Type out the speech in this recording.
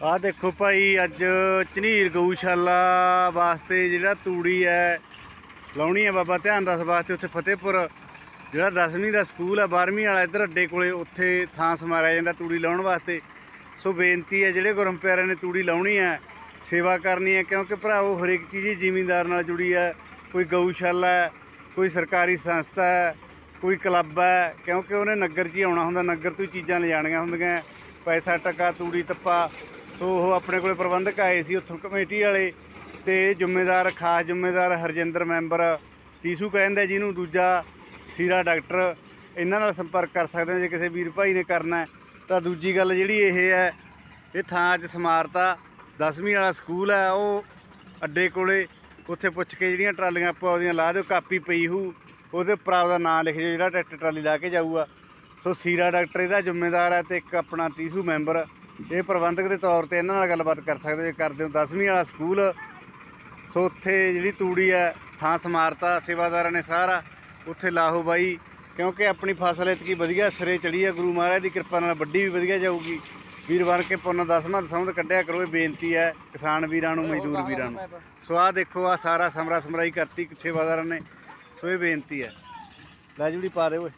ਆਹ ਦੇਖੋ ਭਾਈ, ਅੱਜ ਝਨੀਰ ਗਊਸ਼ਾਲਾ ਵਾਸਤੇ ਜਿਹੜਾ ਤੂੜੀ ਹੈ, ਲਾਉਣੀ ਹੈ ਬਾਬਾ ਧਿਆਨ ਦਾਸ ਵਾਸਤੇ ਉੱਥੇ ਫਤਿਹਪੁਰ, ਜਿਹੜਾ 10ਵੀਂ ਦਾ ਸਕੂਲ ਹੈ 12ਵੀਂ ਵਾਲਾ ਇੱਧਰ ਅੱਡੇ ਕੋਲੇ ਉੱਥੇ ਥਾਂ ਸਮਾਰਿਆ ਜਾਂਦਾ ਤੂੜੀ ਲਾਉਣ ਵਾਸਤੇ। ਸੋ ਬੇਨਤੀ ਹੈ, ਜਿਹੜੇ ਗੁਰਮ ਪਿਆਰਿਆਂ ਨੇ ਤੂੜੀ ਲਾਉਣੀ ਹੈ, ਸੇਵਾ ਕਰਨੀ ਹੈ, ਕਿਉਂਕਿ ਭਰਾਵੋ ਹਰੇਕ ਚੀਜ਼ ਹੀ ਜ਼ਿਮੀਂਦਾਰ ਨਾਲ ਜੁੜੀ ਹੈ। ਕੋਈ ਗਊਸ਼ਾਲਾ ਹੈ, ਕੋਈ ਸਰਕਾਰੀ ਸੰਸਥਾ ਹੈ, ਕੋਈ ਕਲੱਬ ਹੈ, ਕਿਉਂਕਿ ਉਹਨੇ ਨਗਰ 'ਚ ਹੀ ਆਉਣਾ ਹੁੰਦਾ, ਨਗਰ ਤੋਂ ਹੀ ਚੀਜ਼ਾਂ ਲਿਜਾਣੀਆਂ ਹੁੰਦੀਆਂ ਪੈਸਾ ਟਕਾ, ਤੂੜੀ ਤੱਪਾ ਸੋ ਉਹ ਆਪਣੇ ਕੋਲੇ ਪ੍ਰਬੰਧਕ ਆਏ ਸੀ ਉੱਥੋਂ ਕਮੇਟੀ ਵਾਲੇ ਤੇ ਜ਼ਿੰਮੇਦਾਰ, ਖਾਸ ਜ਼ਿੰਮੇਦਾਰ ਹਰਜਿੰਦਰ ਮੈਂਬਰ ਟੀਸੂ ਕਹਿੰਦਾ ਜਿਹਨੂੰ ਦੂਜਾ ਸੀਰਾ ਡਾਕਟਰ ਇਹਨਾਂ ਨਾਲ ਸੰਪਰਕ ਕਰ ਸਕਦੇ ਹੋ ਜੇ ਕਿਸੇ ਵੀਰ ਭਾਈ ਨੇ ਕਰਨਾ ਤਾਂ ਦੂਜੀ ਗੱਲ ਜਿਹੜੀ ਇਹ ਹੈ, ਇਹ ਥਾਂ ਅੱਜ ਸਮਾਰਤਾ 10ਵੀਂ ਵਾਲਾ ਸਕੂਲ ਹੈ, ਉਹ ਅੱਡੇ ਕੋਲੇ ਉੱਥੇ ਪੁੱਛ ਕੇ ਜਿਹੜੀਆਂ ਟਰਾਲੀਆਂ ਆਪਾਂ ਉਹਦੀਆਂ ਲਾ ਦਿਓ, ਕਾਪੀ ਪਈ ਹੂ ਉਹਦੇ ਉੱਪਰ ਆਪਦਾ ਨਾਮ ਲਿਖ ਦਿਓ ਜਿਹੜਾ ਟਰੈਕਟਰ ਟਰਾਲੀ ਲਾ ਕੇ ਜਾਊਗਾ। ਸੋ ਸੀਰਾ ਡਾਕਟਰ ਇਹਦਾ ਜ਼ਿੰਮੇਦਾਰ ਹੈ ਤੇ ਇੱਕ ਆਪਣਾ ਟੀਸੂ ਮੈਂਬਰ ਇਹ ਪ੍ਰਬੰਧਕ ਦੇ ਤੌਰ ਤੇ ਇਹਨਾਂ ਨਾਲ ਗੱਲਬਾਤ ਕਰ ਸਕਦੇ ਹੋ। ਜੇ ਕਰਦੇ ਹੋ 10ਵੀਂ ਵਾਲਾ ਸਕੂਲ। ਸੋ ਉੱਥੇ ਜਿਹੜੀ ਤੂੜੀ ਹੈ, ਥਾਂ ਸਮਾਰਤਾ, ਸੇਵਾਦਾਰਾਂ ਨੇ ਸਾਰਾ। ਉੱਥੇ ਲਾਹੋ ਬਾਈ, ਕਿਉਂਕਿ ਆਪਣੀ ਫਸਲ ਇਤਕੀ ਵਧੀਆ ਸਿਰੇ ਚੜੀ ਹੈ। ਗੁਰੂ ਮਹਾਰਾਜ ਦੀ ਕਿਰਪਾ ਨਾਲ ਵੱਡੀ ਵੀ ਵਧੀਆ ਜਾਊਗੀ। ਵੀਰ ਬਣ ਕੇ ਪੁੰਨ ਦਸਵਾਂ ਦਸੌਂਦ ਕੱਢਿਆ ਕਰੋ, ਇਹ ਬੇਨਤੀ ਹੈ ਕਿਸਾਨ ਵੀਰਾਂ ਨੂੰ, ਮਜ਼ਦੂਰ ਵੀਰਾਂ ਨੂੰ। ਸੋ ਆਹ ਦੇਖੋ ਆ ਸਾਰਾ ਸਮਰਾ ਸਮਰਾਈ ਕਰਤੀ ਸੇਵਾਦਾਰਾਂ ਨੇ। ਸੋ ਇਹ ਬੇਨਤੀ ਹੈ। ਲੈ ਜੂੜੀ ਪਾ ਦੇ ਓਏ।